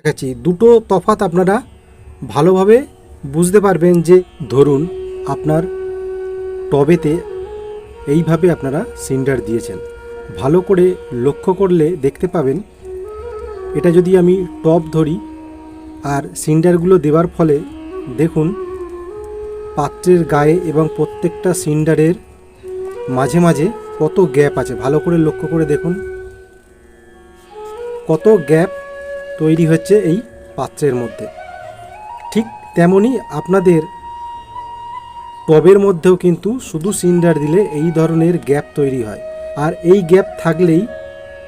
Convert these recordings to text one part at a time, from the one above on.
দেখাচ্ছি। দুটো তফাৎ আপনারা ভালোভাবে বুঝতে পারবেন যে ধরুন আপনার টবেতে এইভাবে আপনারা সিন্ডার দিয়েছেন। ভালো করে লক্ষ্য করলে দেখতে পাবেন, এটা যদি আমি টব ধরি আর সিন্ডারগুলো দেওয়ার ফলে দেখুন, পাত্রের গায়ে এবং প্রত্যেকটা সিন্ডারের মাঝে মাঝে কত গ্যাপ আছে। ভালো করে লক্ষ্য করে দেখুন, কত গ্যাপ তৈরি হচ্ছে এই পাত্রের মধ্যে। ঠিক তেমনই আপনাদের টবের মধ্যেও কিন্তু শুধু সিন্ডার দিলে এই ধরনের গ্যাপ তৈরি হয়। আর এই গ্যাপ থাকলেই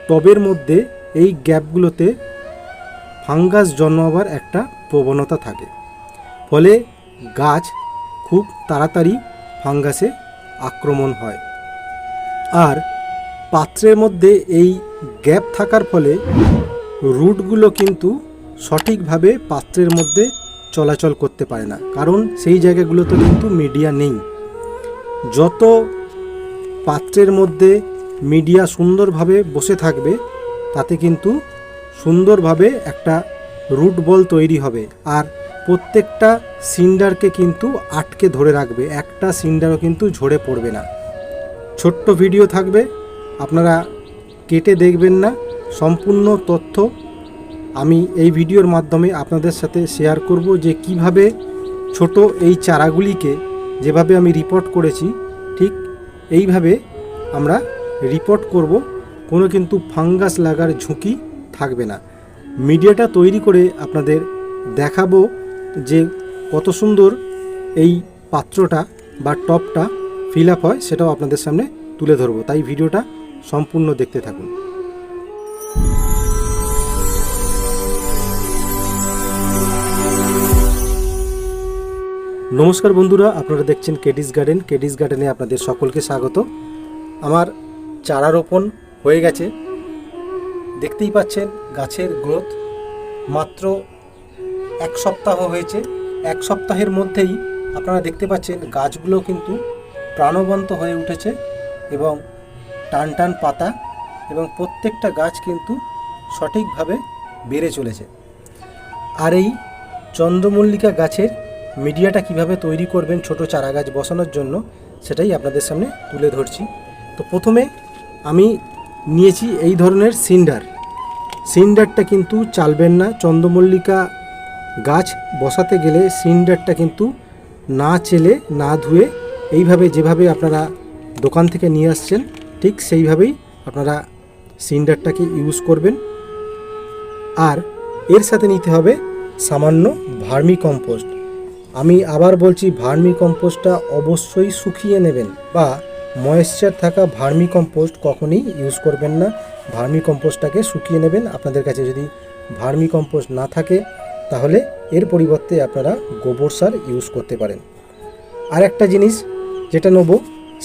টবের মধ্যে এই গ্যাপগুলোতে ফাঙ্গাস জন্মাবার একটা প্রবণতা থাকে। ফলে গাছ খুব তাড়াতাড়ি ফাঙ্গাসে আক্রমণ হয়। আর পাত্রের মধ্যে এই গ্যাপ থাকার ফলে রুটগুলো কিন্তু সঠিকভাবে পাত্রের মধ্যে চলাচল করতে পারে না। কারণ সেই জায়গাগুলোতে কিন্তু মিডিয়া নেই। যত পাত্রের মধ্যে মিডিয়া সুন্দরভাবে বসে থাকবে, তাতে কিন্তু সুন্দরভাবে একটা রুট বল তৈরি হবে আর প্রত্যেকটা সিন্ডারকে কিন্তু আটকে ধরে রাখবে। একটা সিন্ডারও কিন্তু ঝরে পড়বে না। ছোট্ট ভিডিও থাকবে, আপনারা কেটে দেখবেন না। সম্পূর্ণ তথ্য আমি এই ভিডিওর মাধ্যমে আপনাদের সাথে শেয়ার করব যে কীভাবে ছোট এই চারাগুলিকে যেভাবে আমি রিপোর্ট করেছি, ঠিক এইভাবে আমরা রিপোর্ট করব। কোনো কিন্তু ফাঙ্গাস লাগার ঝুঁকি থাকবে না। মিডিয়াটা তৈরি করে আপনাদের দেখাবো যে কত সুন্দর এই পাত্রটা বা টপটা ফিল আপ হয়, সেটাও আপনাদের সামনে তুলে ধরবো। তাই ভিডিওটা সম্পূর্ণ দেখতে থাকুন। নমস্কার বন্ধুরা, আপনারা দেখছেন কেডিস গার্ডেন কেডিস গার্ডেনে আপনাদের সকলকে স্বাগত। আমার চারা রোপণ হয়ে গেছে। দেখতেই পাচ্ছেন গাছের গ্রোথ মাত্র এক সপ্তাহ হয়েছে। এক সপ্তাহের মধ্যেই আপনারা দেখতে পাচ্ছেন গাছগুলো কিন্তু প্রাণবন্ত হয়ে উঠেছে এবং টান টান পাতা এবং প্রত্যেকটা গাছ কিন্তু সঠিকভাবে বেড়ে চলেছে। আর এই চন্দ্রমল্লিকা গাছের মিডিয়াটা কীভাবে তৈরি করবেন ছোট চারা গাছ বসানোর জন্য, সেটাই আপনাদের সামনে তুলে ধরছি। তো প্রথমে আমি নিয়েছি এই ধরনের সিন্ডার। সিন্ডারটা কিন্তু চালবেন না, চন্দ্রমল্লিকা গাছ বসাতে গেলে সিন্ডারটা কিন্তু না চেলে, না ধুয়ে এইভাবে যেভাবে আপনারা দোকান থেকে নিয়ে আসছেন, ঠিক সেইভাবেই আপনারা সিন্ডারটাকে ইউজ করবেন। আর এর সাথে নিতে হবে সামান্য ভার্মি কম্পোস্ট আমি আবার বলছি ভার্মি কম্পোস্টটা অবশ্যই শুকিয়ে নেবেন বা ময়েশ্চার থাকা ভার্মি কম্পোস্ট কখনই ইউজ করবেন না। ভার্মি কম্পোস্টটাকে শুকিয়ে নেবেন। আপনাদের কাছে যদি ভার্মি কম্পোস্ট না থাকে, তাহলে এর পরিবর্তে আপনারা গোবর সার ইউজ করতে পারেন। আর একটা জিনিস যেটা নেব,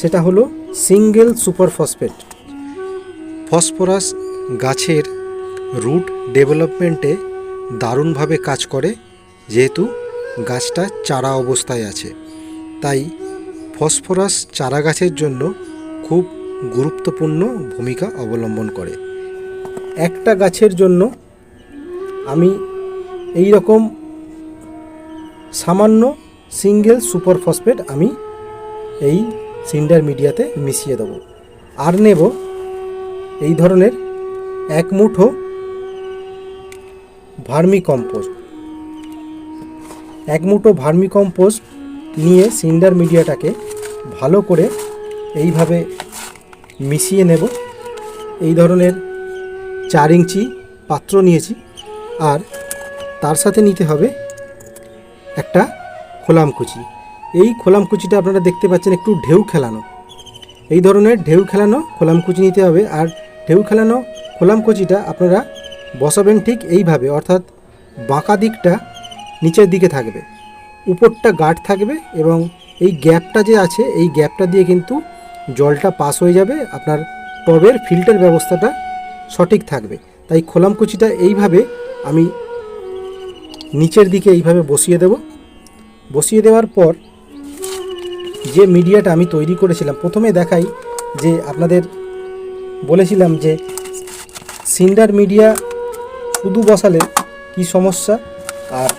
সেটা হলো সিঙ্গেল সুপার ফসফেট ফসফরাস গাছের রুট ডেভেলপমেন্টে দারুণভাবে কাজ করে, যেহেতু গাছটা চারা অবস্থায় আছে। তাই ফসফরাস চারা গাছের জন্য খুব গুরুত্বপূর্ণ ভূমিকা অবলম্বন করে। একটা গাছের জন্য আমি এই রকম সামান্য সিঙ্গেল সুপার ফসফেট আমি এই সিন্ডার মিডিয়াতে মিশিয়ে দেবো। আর নেব এই ধরনের এক মুঠো ভার্মি কম্পোস্ট এক মুঠো ভার্মি কম্পোস্ট নিয়ে সিন্ডার মিডিয়াটাকে ভালো করে এইভাবে মিশিয়ে নেব। এই ধরনের চার ইঞ্চি পাত্র নিয়েছি আর তার সাথে নিতে হবে একটা খোলামকুচি এই খোলামকুচিটা আপনারা দেখতে পাচ্ছেন একটু ঢেউ খেলানো। এই ধরনের ঢেউ খেলানো খোলামকুচি নিতে হবে আর ঢেউ খেলানো খোলামকুচিটা আপনারা বসাবেন ঠিক এইভাবে, অর্থাৎ বাঁকা দিকটা নিচের দিকে থাকবে। উপরটা গাঢ় থাকবে এবং এই গ্যাপটা যে আছে, এই গ্যাপটা দিয়ে কিন্তু জলটা পাস হয়ে যাবে। আপনার টবের ফিল্টার ব্যবস্থাটা সঠিক থাকবে। তাই খোলামকুচিটা এইভাবে আমি নিচের দিকে এইভাবে বসিয়ে দেব। বসিয়ে দেওয়ার পর যে মিডিয়াটা আমি তৈরি করেছিলাম, প্রথমে দেখাই যে আপনাদের বলেছিলাম যে সিন্ডার মিডিয়া শুধু বসালে কি সমস্যা? আর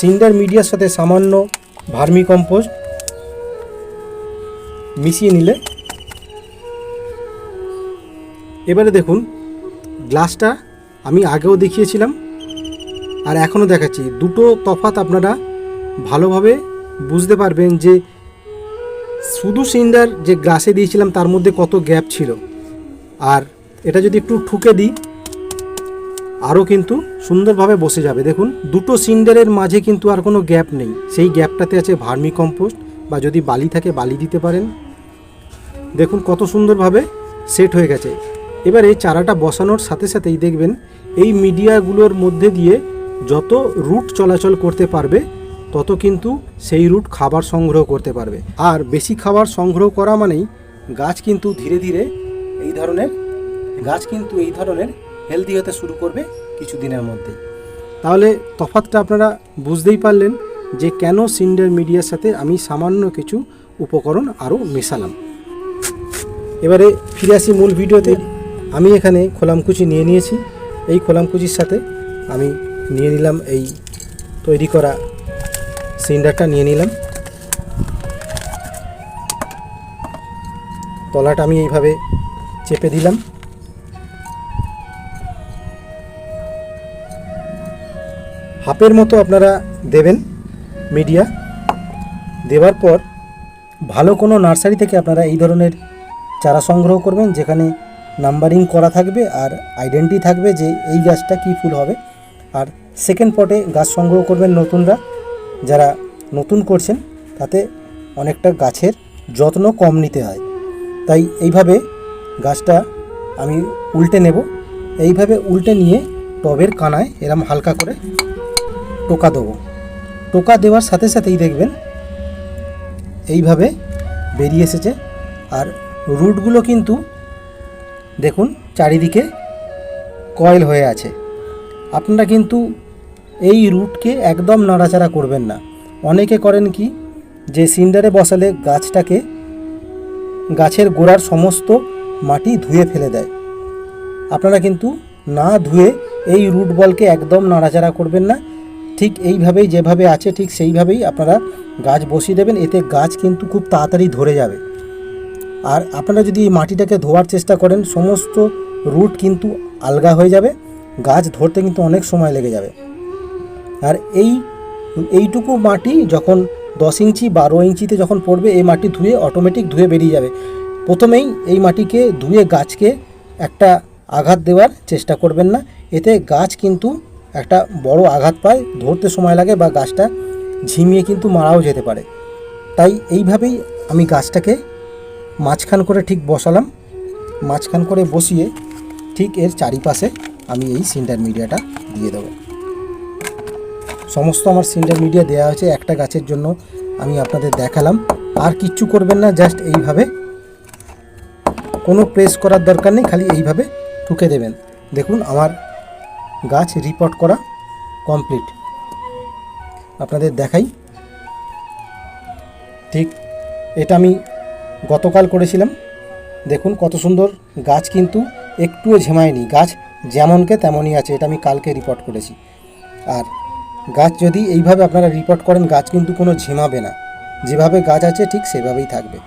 সিন্ডার মিডিয়ার সাথে সামান্য ভার্মি কম্পোস্ট মিশিয়ে নিলে। এবারে দেখুন, গ্লাসটা আমি আগেও দেখিয়েছিলাম আর এখনও দেখাচ্ছি। দুটো তফাত আপনারা ভালোভাবে বুঝতে পারবেন যে শুধু সিন্ডার যে গ্লাসে দিয়েছিলাম তার মধ্যে কত গ্যাপ ছিল। আর এটা যদি একটু ঠুকে দিই আরও কিন্তু সুন্দরভাবে বসে যাবে। দেখুন, দুটো সিন্ডারের মাঝে কিন্তু আর কোনো গ্যাপ নেই। সেই গ্যাপটাতে আছে ভার্মি কম্পোস্ট বা যদি বালি থাকে, বালি দিতে পারেন। দেখুন, কত সুন্দরভাবে সেট হয়ে গেছে। এবার এই চারাটা বসানোর সাথে সাথেই দেখবেন, এই মিডিয়াগুলোর মধ্যে দিয়ে যত রুট চলাচল করতে পারবে, তত কিন্তু সেই রুট খাবার সংগ্রহ করতে পারবে। আর বেশি খাবার সংগ্রহ করা মানেই গাছ কিন্তু ধীরে ধীরে এই ধরনের, গাছ কিন্তু এই ধরনের হেলদি হতে শুরু করবে কিছু দিনের মধ্যেই। তাহলে তফাতটা আপনারা বুঝতেই পারলেন যে কেন সিন্ডার মিডিয়ার সাথে আমি সামান্য কিছু উপকরণ আরও মেশালাম। এবারে ফিরে আসি মূল ভিডিওতে। আমি এখানে খোলামকুচি নিয়ে নিয়েছি। এই খোলামকুচির সাথে আমি নিয়ে নিলাম এই তৈরি করা সিন্ডারটা নিয়ে নিলাম। তলাটা আমি এইভাবে চেপে দিলাম। হাফের মতো আপনারা দেবেন মিডিয়া। দেওয়ার পর ভালো কোনো নার্সারি থেকে আপনারা এই ধরনের চারা সংগ্রহ করবেন, যেখানে নাম্বারিং করা থাকবে আর আইডেন্টি থাকবে যে এই গাছটা কী ফুল হবে। আর সেকেন্ড পটে গাছ সংগ্রহ করবেন নতুনরা, যারা নতুন করছেন, তাতে অনেকটা গাছের যত্ন কম নিতে হয়। তাই এইভাবে গাছটা আমি উল্টে নেব। এইভাবে উল্টে নিয়ে টবের কানায় এরম হালকা করে টোকা দেবো। টোকা দেওয়ার সাথে সাথেই দেখবেন এইভাবে বেরিয়ে এসেছে। আর রুটগুলো কিন্তু দেখুন চারিদিকে কয়েল হয়ে আছে। আপনারা কিন্তু এই রুটকে একদম নাড়াচাড়া করবেন না। অনেকে করেন কি, যে সিন্ডারে বসালে গাছটাকে গাছের গোড়ার সমস্ত মাটি ধুয়ে ফেলে দেয়। আপনারা কিন্তু না ধুয়ে এই রুট বলকে একদম নাড়াচাড়া করবেন না। ঠিক এইভাবেই যেভাবে আছে, ঠিক সেইভাবেই আপনারা গাছ বসিয়ে দেবেন। এতে গাছ কিন্তু খুব তাড়াতাড়ি ধরে যাবে। আর আপনারা যদি মাটিটাকে ধোয়ার চেষ্টা করেন, সমস্ত রুট কিন্তু আলগা হয়ে যাবে। গাছ ধরতে কিন্তু অনেক সময় লেগে যাবে। আর এই, এইটুকু মাটি যখন দশ ইঞ্চি, বারো ইঞ্চিতে যখন পড়বে, এই মাটি ধুয়ে অটোমেটিক ধুয়ে বেরিয়ে যাবে। প্রথমেই এই মাটিকে ধুয়ে গাছকে একটা আঘাত দেওয়ার চেষ্টা করবেন না। এতে গাছ কিন্তু একটা বড় আঘাত পায়, ধরতে সময় লাগে বা গাছটা ঝিমিয়ে কিন্তু মারাও যেতে পারে। তাই এইভাবেই আমি গাছটাকে মাঝখান করে ঠিক বসালাম। মাঝখান করে বসিয়ে ঠিক এর চারিপাশে আমি এই সিন্ডার মিডিয়াটা দিয়ে দেবো। সমস্ত আমার সিন্ডার মিডিয়া দেওয়া হয়েছে একটা গাছের জন্য, আমি আপনাদের দেখালাম। আর কিচ্ছু করবেন না, জাস্ট এইভাবে। কোনো প্রেস করার দরকার নেই, খালি এইভাবে ঠুকে দেবেন। দেখুন, আমার গাছ রিপোর্ট করা কমপ্লিট আপনাদের দেখাই। ঠিক এটা আমি গতকাল করেছিলাম। দেখুন কত সুন্দর গাছ কিন্তু একটুও ঝেমায়নি। গাছ যেমনকে তেমনই আছে, এটা আমি কালকে রিপোর্ট করেছি। আর গাছ যদি এইভাবে আপনারা রিপোর্ট করেন, গাছ কিন্তু কোনো ঝিমাবে না। যেভাবে গাছ আছে, ঠিক সেভাবেই থাকবে।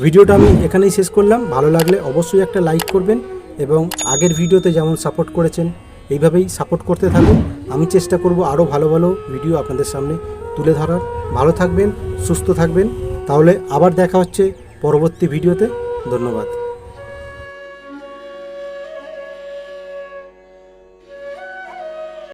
ভিডিওটা আমি এখানেই শেষ করলাম। ভালো লাগলে অবশ্যই একটা লাইক করবেন এবং আগের ভিডিওতে যেমন সাপোর্ট করেছেন এইভাবেই সাপোর্ট করতে থাকুন। আমি চেষ্টা করব আরও ভালো ভালো ভিডিও আপনাদের সামনে তুলে ধরার। ভালো থাকবেন, সুস্থ থাকবেন। তাহলে আবার দেখা হচ্ছে পরবর্তী ভিডিওতে ধন্যবাদ।